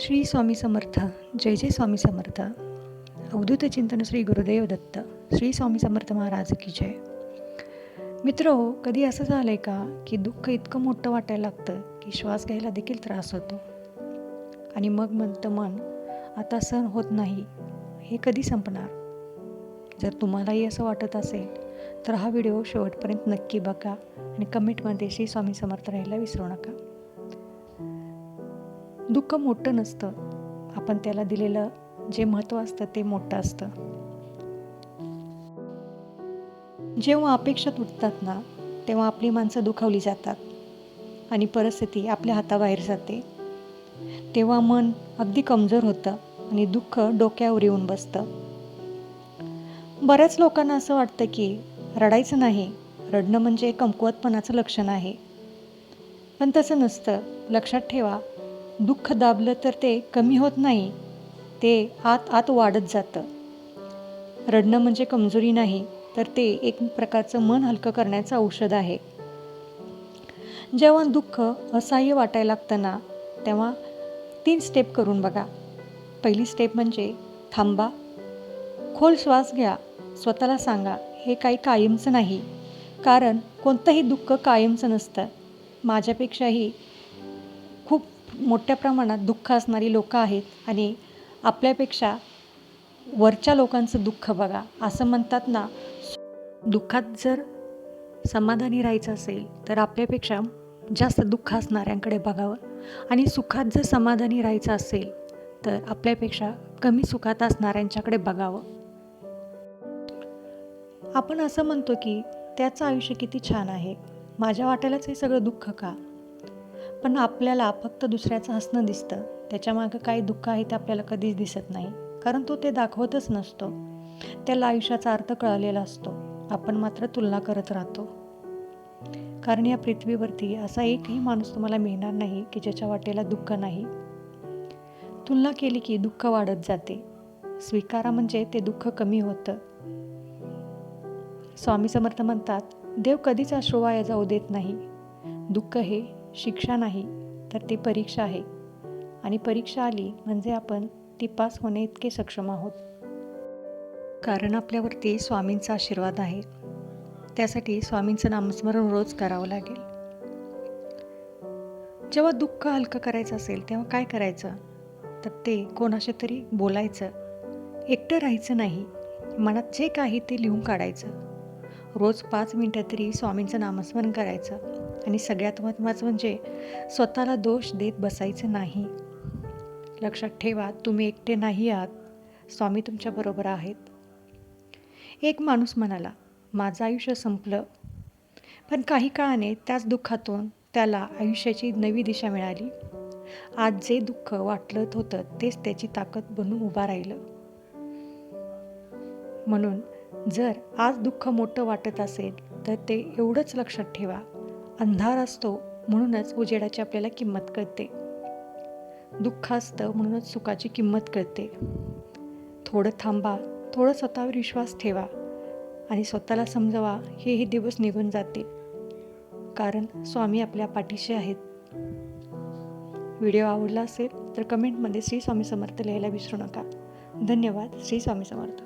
श्री स्वामी समर्थ जय जय स्वामी समर्थ. अवधूत चिंतन श्री गुरुदेव दत्त श्री स्वामी समर्थ महाराज की जय. मित्र हो कधी असं झालं आहे का की दुःख इतकं मोठं वाटायला लागतं की श्वास घ्यायला देखील त्रास होतो? आणि मग म्हणतं मन आता सण होत नाही हे कधी संपणार? जर तुम्हालाही असं वाटत असेल तर हा व्हिडिओ शेवटपर्यंत नक्की बघा आणि कमेंटमध्ये श्री स्वामी समर्थ राहायला विसरू नका. दुःख मोठं नसतं. आपण त्याला दिलेलं जे महत्त्व असतं ते मोठं असतं. जेव्हा अपेक्षा तुटतात ना तेव्हा आपली माणसं दुखावली जातात आणि परिस्थिती आपल्या हाताबाहेर जाते. तेव्हा मन अगदी कमजोर होतं आणि दुःख डोक्यावर येऊन बसतं. बऱ्याच लोकांना असं वाटतं की रडायचं नाही रडणं म्हणजे कमकुवतपणाचं लक्षण आहे. पण तसं नसतं. लक्षात ठेवा दुःख दाबलं तर ते कमी होत नाही. ते आत आत वाढत जातं. रडणं म्हणजे कमजोरी नाही तर ते एक प्रकारचं मन हलकं करण्याचं औषध आहे. जेव्हा दुःख असह्य वाटायला लागतं ना तेव्हा तीन स्टेप करून बघा. पहिली स्टेप म्हणजे थांबा. खोल श्वास घ्या. स्वतःला सांगा हे काही कायमचं नाही. कारण कोणतंही दुःख कायमचं नसतं. माझ्यापेक्षाही मोठ्या प्रमाणात दुःख असणारी लोकं आहेत आणि आपल्यापेक्षा वरच्या लोकांचं दुःख बघा. असं म्हणतात ना दुःखात जर समाधानी राहायचं असेल तर आपल्यापेक्षा जास्त दुःख असणाऱ्यांकडे बघावं. आणि सुखात जर समाधानी राहायचं असेल तर आपल्यापेक्षा कमी सुखात असणाऱ्यांच्याकडे बघावं. आपण असं म्हणतो की त्याचं आयुष्य किती छान आहे. माझ्या वाट्यालाच हे सगळं दुःख का? पण आपल्याला फक्त दुसऱ्याचं हसणं दिसतं. त्याच्यामागं काही दुःख आहे ते आपल्याला कधीच दिसत नाही. कारण तो ते दाखवतच नसतो. त्याला आयुष्याचा अर्थ कळलेला असतो. आपण मात्र तुलना करत राहतो. कारण या पृथ्वीवरती असा एकही माणूस तुम्हाला मिळणार नाही की ज्याच्या वाटेला दुःख नाही. तुलना केली की दुःख वाढत जाते. स्वीकारा म्हणजे ते दुःख कमी होतं. स्वामी समर्थ म्हणतात देव कधीच अश्रुवाया जाऊ देत नाही. दुःख हे शिक्षा नाही तर ती परीक्षा आहे. आणि परीक्षा आली म्हणजे आपण ती पास होणे इतके सक्षम आहोत. कारण आपल्यावरती स्वामींचा आशीर्वाद आहे. त्यासाठी स्वामींचं नामस्मरण रोज करावं लागेल. जेव्हा दुःख हलकं करायचं असेल तेव्हा काय करायचं? तर ते कोणाशी तरी बोलायचं. एकटं राहायचं नाही. मनात जे काही ते लिहून काढायचं. रोज पाच मिनटं तरी स्वामींचं नामस्मरण करायचं. आणि सगळ्यात महत्त्वाचं म्हणजे स्वतःला दोष देत बसायचं नाही. लक्षात ठेवा तुम्ही एकटे नाही आहात. स्वामी तुमच्याबरोबर आहेत. एक माणूस म्हणाला माझं आयुष्य संपलं. पण काही काळाने त्याच दुःखातून त्याला आयुष्याची नवी दिशा मिळाली. आज जे दुःख वाटलं होतं तेच त्याची ताकद बनून उभा राहिलं. म्हणून जर आज दुःख मोठं वाटत असेल तर ते एवढंच लक्षात ठेवा. अंधार असतो म्हणूनच उजेडाची आपल्याला किंमत कळते. दुःख असतं म्हणूनच सुखाची किंमत कळते. थोडं थांबा थोडं स्वतःवर विश्वास ठेवा आणि स्वतःला समजवा हे हे दिवस निघून जातील. कारण स्वामी आपल्या पाठीशी आहेत. व्हिडिओ आवडला असेल तर कमेंटमध्ये श्री स्वामी समर्थ लिहायला विसरू नका. धन्यवाद. श्री स्वामी समर्थ.